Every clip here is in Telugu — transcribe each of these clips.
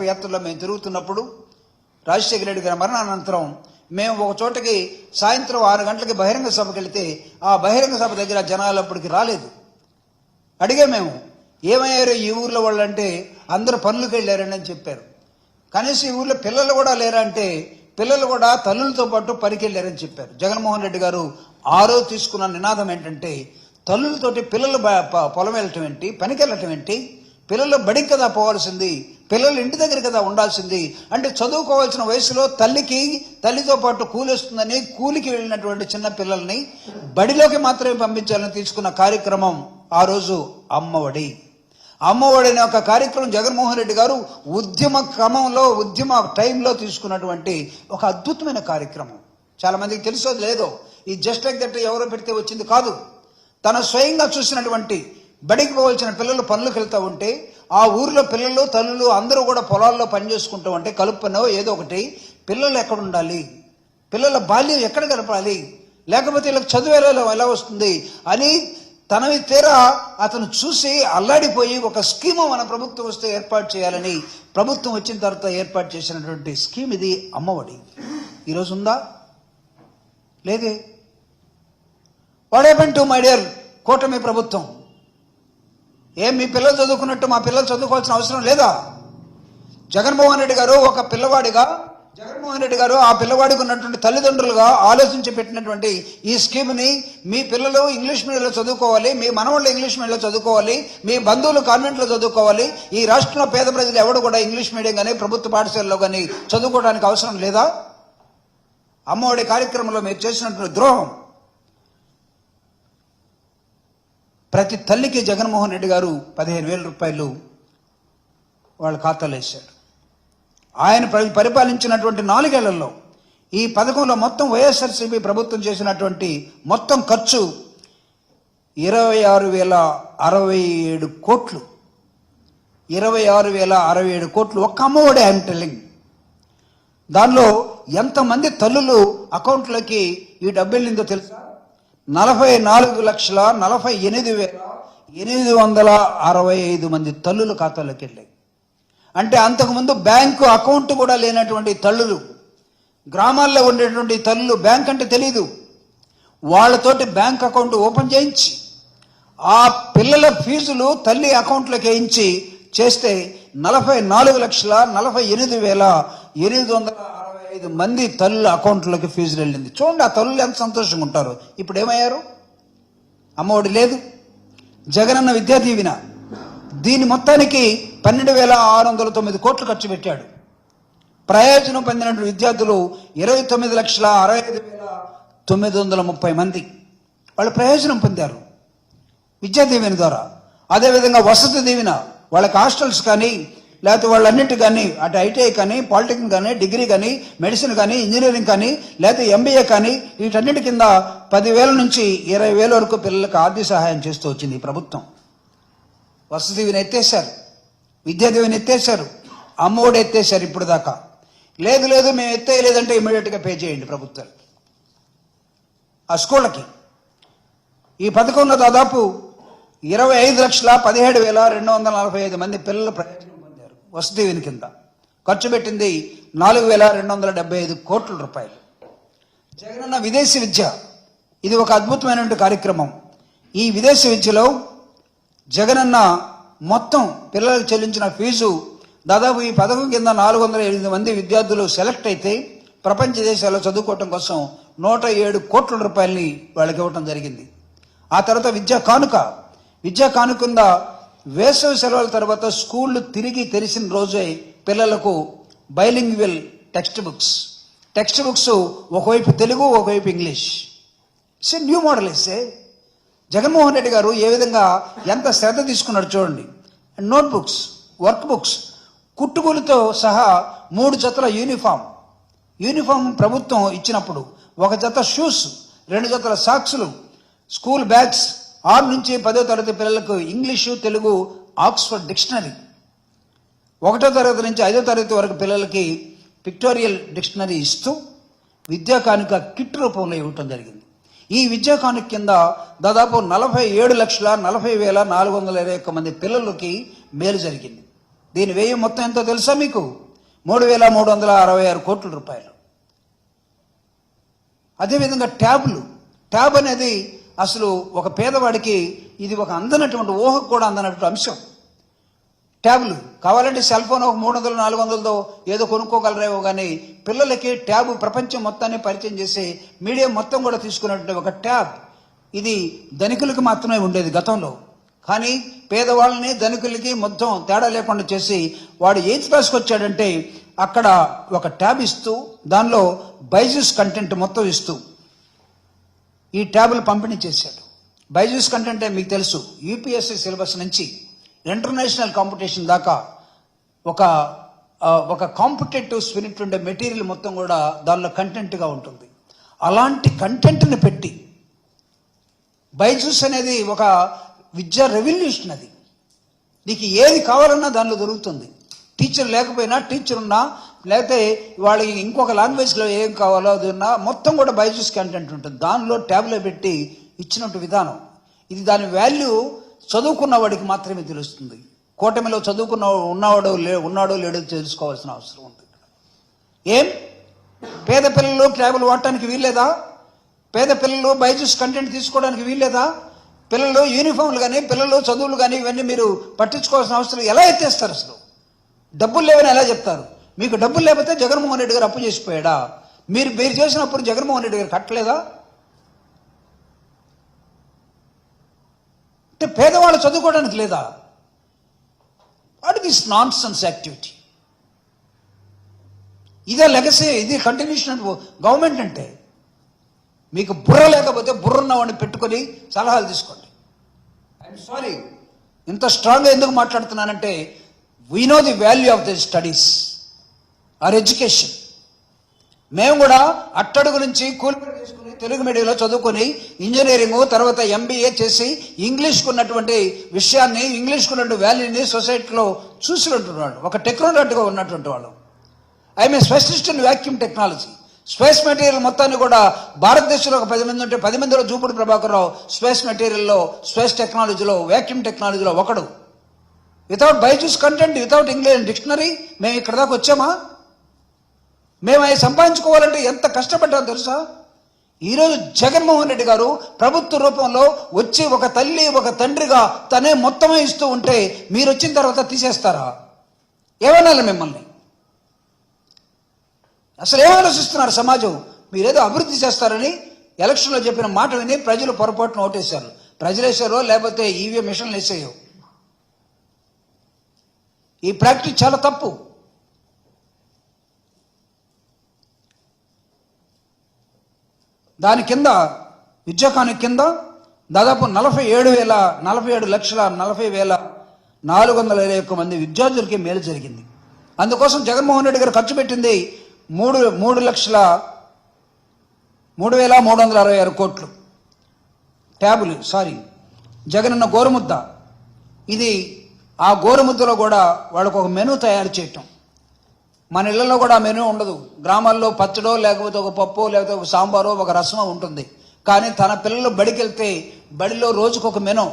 యాత్రలో మేము తిరుగుతున్నప్పుడు రాజశేఖర రెడ్డి గారి మరణానంతరం మేము ఒక చోటకి సాయంత్రం ఆరు గంటలకి బహిరంగ సభకి వెళితే ఆ బహిరంగ సభ దగ్గర జనాలు అప్పటికి రాలేదు. అడిగా మేము ఏమయ్యారు ఈ ఊర్లో వాళ్ళు అంటే అందరూ పనులకు వెళ్ళారని అని చెప్పారు. కనీసం ఈ ఊర్లో పిల్లలు కూడా లేరా అంటే పిల్లలు కూడా తల్లులతో పాటు పనికి వెళ్ళారని చెప్పారు. జగన్మోహన్ రెడ్డి గారు ఆరో తీసుకున్న నినాదం ఏంటంటే తల్లులతోటి పిల్లలు పొలం వెళ్ళటం ఏంటి పనికి వెళ్ళటం ఏంటి పిల్లలు బడికి కదా పోవాల్సింది పిల్లలు ఇంటి దగ్గర కదా ఉండాల్సింది అంటే చదువుకోవాల్సిన వయసులో తల్లికి తల్లితో పాటు కూలి వస్తుందని కూలికి వెళ్ళినటువంటి చిన్న పిల్లల్ని బడిలోకి మాత్రమే పంపించాలని తీసుకున్న కార్యక్రమం ఆ రోజు అమ్మఒడి. అమ్మఒడి అనే ఒక కార్యక్రమం జగన్మోహన్ రెడ్డి గారు ఉద్యమ క్రమంలో ఉద్యమ టైంలో తీసుకున్నటువంటి ఒక అద్భుతమైన కార్యక్రమం. చాలా మందికి తెలుసో లేదో ఈ జస్ట్ లైక్ దట్ ఎవరో పెడితే వచ్చింది కాదు. తన స్వయంగా చూసినటువంటి బడికి పోవాల్సిన పిల్లలు పనులకు వెళ్తూ ఉంటే ఆ ఊర్లో పిల్లలు తల్లులు అందరూ కూడా పొలాల్లో పని చేసుకుంటూ ఉంటే కలుపునో ఏదో ఒకటి. పిల్లలు ఎక్కడ ఉండాలి? పిల్లల బాల్యం ఎక్కడ గడపాలి? లేకపోతే వీళ్ళకి చదువు ఎలా ఎలా వస్తుంది? అని తనవి తీరా అతను చూసి అల్లాడిపోయి ఒక స్కీము మన ప్రభుత్వం వస్తే ఏర్పాటు చేయాలని ప్రభుత్వం వచ్చిన తర్వాత ఏర్పాటు చేసినటువంటి స్కీమ్ ఇది అమ్మఒడి. ఈరోజు ఉందా? లేదే. What happen to my dear కూటమి ప్రభుత్వం? ఏం మీ పిల్లలు చదువుకున్నట్టు మా పిల్లలు చదువుకోవాల్సిన అవసరం లేదా? జగన్మోహన్ రెడ్డి గారు ఒక పిల్లవాడిగా జగన్మోహన్ రెడ్డి గారు ఆ పిల్లవాడికి ఉన్నటువంటి తల్లిదండ్రులుగా ఆలోచించి పెట్టినటువంటి ఈ స్కీమ్ని మీ పిల్లలు ఇంగ్లీష్ మీడియంలో చదువుకోవాలి మీ మనవాళ్ళు ఇంగ్లీష్ మీడియంలో చదువుకోవాలి మీ బంధువులు కాన్వెంట్లో చదువుకోవాలి ఈ రాష్ట్రంలో పేద ప్రజలు ఎవడు కూడా ఇంగ్లీష్ మీడియం కానీ ప్రభుత్వ పాఠశాలలో కానీ చదువుకోవడానికి అవసరం లేదా? అమ్మఒడి కార్యక్రమంలో మీరు చేసినటువంటి ద్రోహం. ప్రతి తల్లికి జగన్మోహన్ రెడ్డి గారు పదిహేను వేల రూపాయలు వాళ్ళ ఖాతాలో వేశారు. ఆయన పరిపాలించినటువంటి నాలుగేళ్ళలో ఈ పథకంలో మొత్తం వైఎస్ఆర్సీపీ ప్రభుత్వం చేసినటువంటి మొత్తం ఖర్చు ఇరవై ఆరు వేల అరవై ఏడు కోట్లు. ఇరవై ఆరు వేల అరవై ఏడు కోట్లు ఒక్క అమ్మఒడే ఐఎమ్ టెల్లింగ్ దానిలో ఎంతమంది తల్లులు అకౌంట్లోకి ఈ డబ్బు వెళ్ళిందో తెలుసా? నలభై నాలుగు లక్షల నలభై ఎనిమిది వేల ఎనిమిది వందల అరవై ఐదు మంది తల్లుల ఖాతాలోకి వెళ్ళాయి. అంటే అంతకుముందు బ్యాంకు అకౌంట్ కూడా లేనటువంటి తల్లులు గ్రామాల్లో ఉండేటువంటి తల్లులు బ్యాంక్ అంటే తెలీదు. వాళ్ళతోటి బ్యాంక్ అకౌంట్ ఓపెన్ చేయించి ఆ పిల్లల ఫీజులు తల్లి అకౌంట్లోకి వేయించి చేస్తే నలభై నాలుగు లక్షల నలభై ఎనిమిది వేల ఎనిమిది వందల ఐదు మంది తల్లుల అకౌంట్లోకి ఫీజులు వెళ్ళింది. చూడండి ఆ తల్లులు ఎంత సంతోషంగా ఉంటారు. ఇప్పుడు ఏమయ్యారు? అమ్మఒడి లేదు. జగనన్న విద్యా దీవెన. దీని మొత్తానికి పన్నెండు వేల ఆరు వందల తొమ్మిది కోట్లు ఖర్చు పెట్టాడు. ప్రయోజనం పొందినటువంటి విద్యార్థులు ఇరవై తొమ్మిది లక్షల అరవై ఐదు వేల తొమ్మిది వందల ముప్పై మంది. వాళ్ళు ప్రయోజనం పొందారు. విద్యా దీవెన ద్వారా. అదేవిధంగా వసతి దీవెన. వాళ్ళకి హాస్టల్స్ కానీ లేకపోతే వాళ్ళన్నిటి కానీ అటు ఐటీఐ కానీ పాలిటెక్నిక్ కానీ డిగ్రీ కానీ మెడిసిన్ కానీ ఇంజనీరింగ్ కానీ లేకపోతే ఎంబీఏ కానీ వీటన్నిటి కింద పదివేల నుంచి ఇరవై వేల వరకు పిల్లలకు ఆర్థిక సహాయం చేస్తూ వచ్చింది ఈ ప్రభుత్వం. వసతివిని దీవెన ఎత్తేసారు విద్యా దీవెన ఎత్తేసారు అమ్మఒడి ఎత్తేసారు ఇప్పుడు దాకా. లేదు లేదు మేము ఎత్తేయలేదంటే ఇమీడియట్గా పే చేయండి ప్రభుత్వాలు ఆ స్కూళ్ళకి. ఈ పథకంలో దాదాపు ఇరవై ఐదు లక్షల పదిహేడు వేల రెండు వందల నలభై ఐదు మంది పిల్లలు ప్రయోజనం వసుదేవిని కింద. ఖర్చు పెట్టింది నాలుగు వేల రెండు వందల డెబ్బై ఐదు కోట్ల రూపాయలు. జగనన్న విదేశీ విద్య. ఇది ఒక అద్భుతమైనటువంటి కార్యక్రమం. ఈ విదేశీ విద్యలో జగనన్న మొత్తం పిల్లలకు చెల్లించిన ఫీజు దాదాపు ఈ పథకం కింద నాలుగు వందల ఎనిమిది మంది విద్యార్థులు సెలెక్ట్ అయితే ప్రపంచ దేశాల్లో చదువుకోవటం కోసం నూట ఏడు కోట్ల రూపాయలని వాళ్ళకి ఇవ్వటం జరిగింది. ఆ తర్వాత విద్యా కానుక. విద్యా కానుక వేసవి సెలవుల తర్వాత స్కూళ్ళు తిరిగి తెరిచిన రోజే పిల్లలకు bilingual text books text books ఒకవైపు తెలుగు ఒకవైపు ఇంగ్లీష్. ఇట్స్ న్యూ మోడల్ ఇస్తే జగన్మోహన్ రెడ్డి గారు ఏ విధంగా ఎంత శ్రద్ధ తీసుకున్నాడు చూడండి. నోట్ బుక్స్ వర్క్ బుక్స్ కుట్టుకూలితో సహా మూడు జతల యూనిఫామ్ యూనిఫామ్ ప్రభుత్వం ఇచ్చినప్పుడు ఒక జత షూస్ రెండు జతల సాక్సులు స్కూల్ బ్యాగ్స్ ఆరు నుంచి పదో తరగతి పిల్లలకు ఇంగ్లీషు తెలుగు ఆక్స్ఫర్డ్ డిక్షనరీ. ఒకటో తరగతి నుంచి ఐదో తరగతి వరకు పిల్లలకి పిక్టోరియల్ డిక్షనరీ ఇస్తూ విద్యా కానుక కిట్ రూపంలో ఇవ్వటం జరిగింది. ఈ విద్యా కానుక కింద దాదాపు నలభై ఏడు లక్షల నలభై వేల నాలుగు వందల ఇరవై ఒక్క మంది పిల్లలకి మేలు జరిగింది. దీని వ్యయం మొత్తం ఎంతో తెలుసా మీకు? మూడు వేల మూడు వందల అరవై ఆరు కోట్ల రూపాయలు. అదేవిధంగా ట్యాబ్లు. ట్యాబ్ అనేది అసలు ఒక పేదవాడికి ఇది ఒక అందనటువంటి ఊహకు కూడా అందనటువంటి అంశం. ట్యాబ్లు. కావాలంటే సెల్ ఫోన్ ఒక మూడు వందలు నాలుగు వందలతో ఏదో కొనుక్కోగలరేమో కానీ పిల్లలకి ట్యాబ్ ప్రపంచం మొత్తాన్ని పరిచయం చేసి మీడియా మొత్తం కూడా తీసుకున్నటువంటి ఒక ట్యాబ్. ఇది ధనికులకు మాత్రమే ఉండేది గతంలో. కానీ పేదవాళ్ళని ధనికులకి మొత్తం తేడా లేకుండా చేసి వాడు ఎయిత్ క్లాస్కి వచ్చాడంటే అక్కడ ఒక ట్యాబ్ ఇస్తూ దానిలో బైజూస్ కంటెంట్ మొత్తం ఇస్తూ ఈ ట్యాబులు పంపిణీ చేశాడు. బైజూస్ కంటే మీకు తెలుసు యూపీఎస్సీ సిలబస్ నుంచి ఇంటర్నేషనల్ కాంపిటీషన్ దాకా ఒక ఒక కాంపిటేటివ్ స్పిరిట్ ఉండే మెటీరియల్ మొత్తం కూడా దానిలో కంటెంట్గా ఉంటుంది. అలాంటి కంటెంట్ని పెట్టి బైజూస్ అనేది ఒక విద్యా రెవల్యూషన్ అది. నీకు ఏది కావాలన్నా దానిలో దొరుకుతుంది. టీచర్ లేకపోయినా టీచర్ ఉన్నా లేకపోతే వాళ్ళకి ఇంకొక లాంగ్వేజ్లో ఏం కావాలో అది ఉన్నా మొత్తం కూడా బైజూస్ కంటెంట్ ఉంటుంది. దానిలో ట్యాబ్లో పెట్టి ఇచ్చినట్టు విధానం. ఇది దాని వాల్యూ చదువుకున్న వాడికి మాత్రమే తెలుస్తుంది. కూటమిలో చదువుకున్న ఉన్నవాడో లే ఉన్నాడో లేడో తెలుసుకోవాల్సిన అవసరం ఉంది. ఏం? పేద పిల్లలు ట్యాబులు వాడటానికి వీల్లేదా? పేద పిల్లలు బైజూస్ కంటెంట్ తీసుకోవడానికి వీల్లేదా? పిల్లలు యూనిఫామ్లు కానీ పిల్లలు చదువులు కానీ ఇవన్నీ మీరు పట్టించుకోవాల్సిన అవసరం ఎలా ఎత్తేస్తారు అసలు? డబ్బులు లేవని ఎలా చెప్తారు? మీకు డబ్బులు లేకపోతే జగన్మోహన్ రెడ్డి గారు అప్పు చేసిపోయాడా? మీరు మీరు చేసినప్పుడు జగన్మోహన్ రెడ్డి గారు కట్టలేదా? అంటే పేదవాళ్ళు చదువుకోవడానికి లేదా? What this nonsense activity ఇదే లెగసీ ఇది కంటిన్యూషన్ గవర్నమెంట్ అంటే. మీకు బుర్ర లేకపోతే బుర్ర ఉన్నవాడిని పెట్టుకొని సలహాలు తీసుకోండి. ఐఎమ్ సారీ ఇంత స్ట్రాంగ్గా ఎందుకు మాట్లాడుతున్నానంటే we know the value of the studies or education. మేము కూడా అట్టడుగు నుంచి కూలి చేసుకుని తెలుగు మీడియంలో చదువుకొని ఇంజనీరింగ్ తర్వాత ఎంబీఏ చేసి ఇంగ్లీష్కు ఉన్నటువంటి విషయాన్ని ఇంగ్లీష్కు ఉన్నటువంటి వాల్యూని సొసైటీలో చూసినటువంటి వాళ్ళు ఒక టెక్నాలజీగా ఉన్నటువంటి వాళ్ళు. I mean specialist in vacuum technology. Space material మొత్తాన్ని కూడా భారతదేశంలో ఒక పది మంది ఉంటే పది మందిలో జూపుడు ప్రభాకర్ రావు స్పేస్ మెటీరియల్లో స్పేస్ టెక్నాలజీలో వ్యాక్యూమ్ టెక్నాలజీలో ఒకడు. Without Byju's content without English dictionary మేము ఇక్కడ దాకా వచ్చామా? మేము అవి సంపాదించుకోవాలంటే ఎంత కష్టపడ్డామో తెలుసా? ఈరోజు జగన్మోహన్ రెడ్డి గారు ప్రభుత్వ రూపంలో వచ్చి ఒక తల్లి ఒక తండ్రిగా తనే మొత్తమే ఇస్తూ ఉంటే మీరు వచ్చిన తర్వాత తీసేస్తారా? ఏమనాలి మిమ్మల్ని? అసలు ఏమాలోచిస్తున్నారు సమాజం? మీరేదో అభివృద్ధి చేస్తారని ఎలక్షన్లో చెప్పిన మాట విని ప్రజలు పొరపాటున ఓటేశారు. ప్రజలు వేసారో లేకపోతే ఈవీఎం మిషన్లు వేసేయో? ఈ ప్రాక్టీస్ చాలా తప్పు. దాని కింద విద్యాకాని కింద దాదాపు నలభై ఏడు వేల నలభై ఏడు లక్షల నలభై వేల నాలుగు వందల ఇరవై ఒక్క మంది విద్యార్థులకి మేలు జరిగింది. అందుకోసం జగన్మోహన్ రెడ్డి గారు ఖర్చు పెట్టింది మూడు మూడు లక్షల మూడు వేల మూడు వందల అరవై ఆరు కోట్లు. ట్యాబులు సారీ జగనన్న గోరుముద్ద. ఇది ఆ గోరుముద్దలో కూడా వాళ్ళకు ఒక మెనూ తయారు చేయటం. మన ఇళ్ళలో కూడా మెనూ ఉండదు. గ్రామాల్లో పచ్చడో లేకపోతే ఒక పప్పు లేకపోతే ఒక సాంబారో ఒక రసమో ఉంటుంది. కానీ తన పిల్లలు బడికి వెళ్తే బడిలో రోజుకు ఒక మెనూ.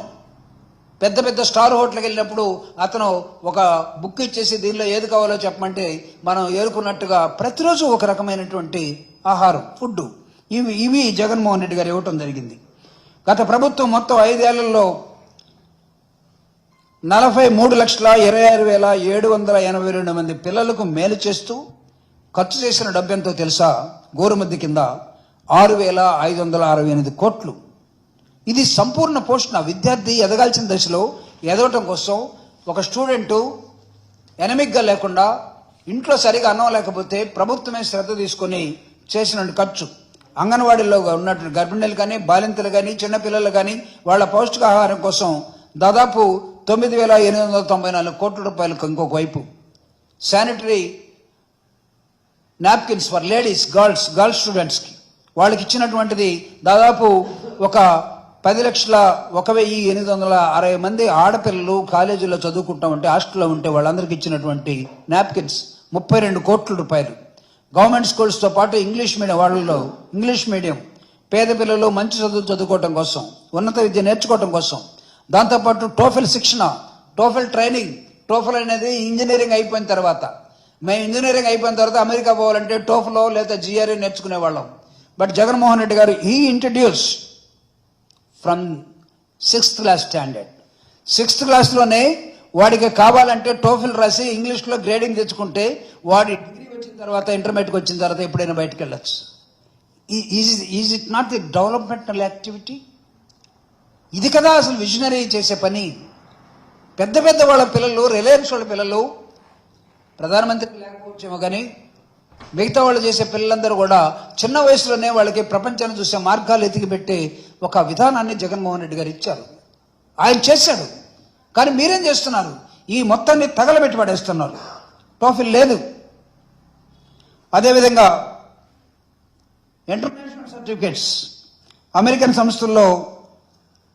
పెద్ద పెద్ద స్టార్ హోటల్కి వెళ్ళినప్పుడు అతను ఒక బుక్ ఇచ్చేసి దీనిలో ఏది కావాలో చెప్పమంటే మనం ఏరుకున్నట్టుగా ప్రతిరోజు ఒక రకమైనటువంటి ఆహారం ఫుడ్ ఇవి ఇవి జగన్మోహన్ రెడ్డి గారు ఇవ్వటం జరిగింది. గత ప్రభుత్వం మొత్తం ఐదేళ్ళలో నలభై మూడు లక్షల ఇరవై ఆరు వేల ఏడు వందల ఎనభై రెండు మంది పిల్లలకు మేలు చేస్తూ ఖర్చు చేసిన డబ్బెంతో తెలుసా? గోరుమద్ది కింద ఆరు వేల ఐదు వందల అరవై ఎనిమిది కోట్లు. ఇది సంపూర్ణ పోషణ. విద్యార్థి ఎదగాల్సిన దశలో ఎదగటం కోసం ఒక స్టూడెంటు ఎనమిక్గా లేకుండా ఇంట్లో సరిగా అన్నం లేకపోతే ప్రభుత్వమే శ్రద్ధ తీసుకొని చేసిన ఖర్చు. అంగన్వాడీలో ఉన్నటువంటి గర్భిణీలు కానీ బాలింతలు కానీ చిన్నపిల్లలు కానీ వాళ్ళ పౌష్టికాహారం కోసం దాదాపు తొమ్మిది వేల ఎనిమిది వందల తొంభై నాలుగు కోట్ల రూపాయలకు ఇంకొక వైపు. Sanitary napkins for ladies girls girls స్టూడెంట్స్కి వాళ్ళకి ఇచ్చినటువంటిది దాదాపు ఒక పది లక్షల ఒక వెయ్యి ఎనిమిది వందల అరవై మంది ఆడపిల్లలు కాలేజీలో చదువుకుంటా ఉంటే హాస్టల్లో ఉంటే వాళ్ళందరికీ ఇచ్చినటువంటి నాప్కిన్స్ ముప్పై రెండు కోట్ల రూపాయలు. గవర్నమెంట్ స్కూల్స్తో పాటు ఇంగ్లీష్ మీడియం వాళ్ళలో ఇంగ్లీష్ మీడియం పేద పిల్లలు మంచి చదువు చదువుకోవటం కోసం ఉన్నత విద్య నేర్చుకోవటం కోసం దాంతోపాటు టోఫెల్ శిక్షణ టోఫెల్ ట్రైనింగ్. టోఫల్ అనేది ఇంజనీరింగ్ అయిపోయిన తర్వాత. మేము ఇంజనీరింగ్ అయిపోయిన తర్వాత అమెరికా పోవాలంటే టోఫలో లేదా జిఆర్ఏ నేర్చుకునే వాళ్ళం. బట్ జగన్మోహన్ రెడ్డి గారు ఈ introduce from sixth class standard sixth క్లాస్లోనే వాడికి కావాలంటే టోఫిల్ రాసి ఇంగ్లీష్లో గ్రేడింగ్ తెచ్చుకుంటే వాడి డిగ్రీ వచ్చిన తర్వాత ఇంటర్మీడియట్కి వచ్చిన తర్వాత ఎప్పుడైనా బయటకు వెళ్ళచ్చు. Is it not the developmental activity ఇది కదా అసలు విజనరీ చేసే పని. పెద్ద పెద్ద వాళ్ళ పిల్లలు రిలయన్స్ వాళ్ళ పిల్లలు ప్రధానమంత్రి లేకపోవచ్చేమో కానీ మిగతా వాళ్ళు చేసే పిల్లలందరూ కూడా చిన్న వయసులోనే వాళ్ళకి ప్రపంచాన్ని చూసే మార్గాలు ఎతికిపెట్టి ఒక విధానాన్ని జగన్మోహన్ రెడ్డి గారు ఇచ్చారు. ఆయన చేశాడు. కానీ మీరేం చేస్తున్నారు? ఈ మొత్తాన్ని తగలబెట్టి పడేస్తున్నారు. టోఫిల్ లేదు. అదేవిధంగా ఇంటర్నేషనల్ సర్టిఫికేట్స్. అమెరికన్ సంస్థల్లో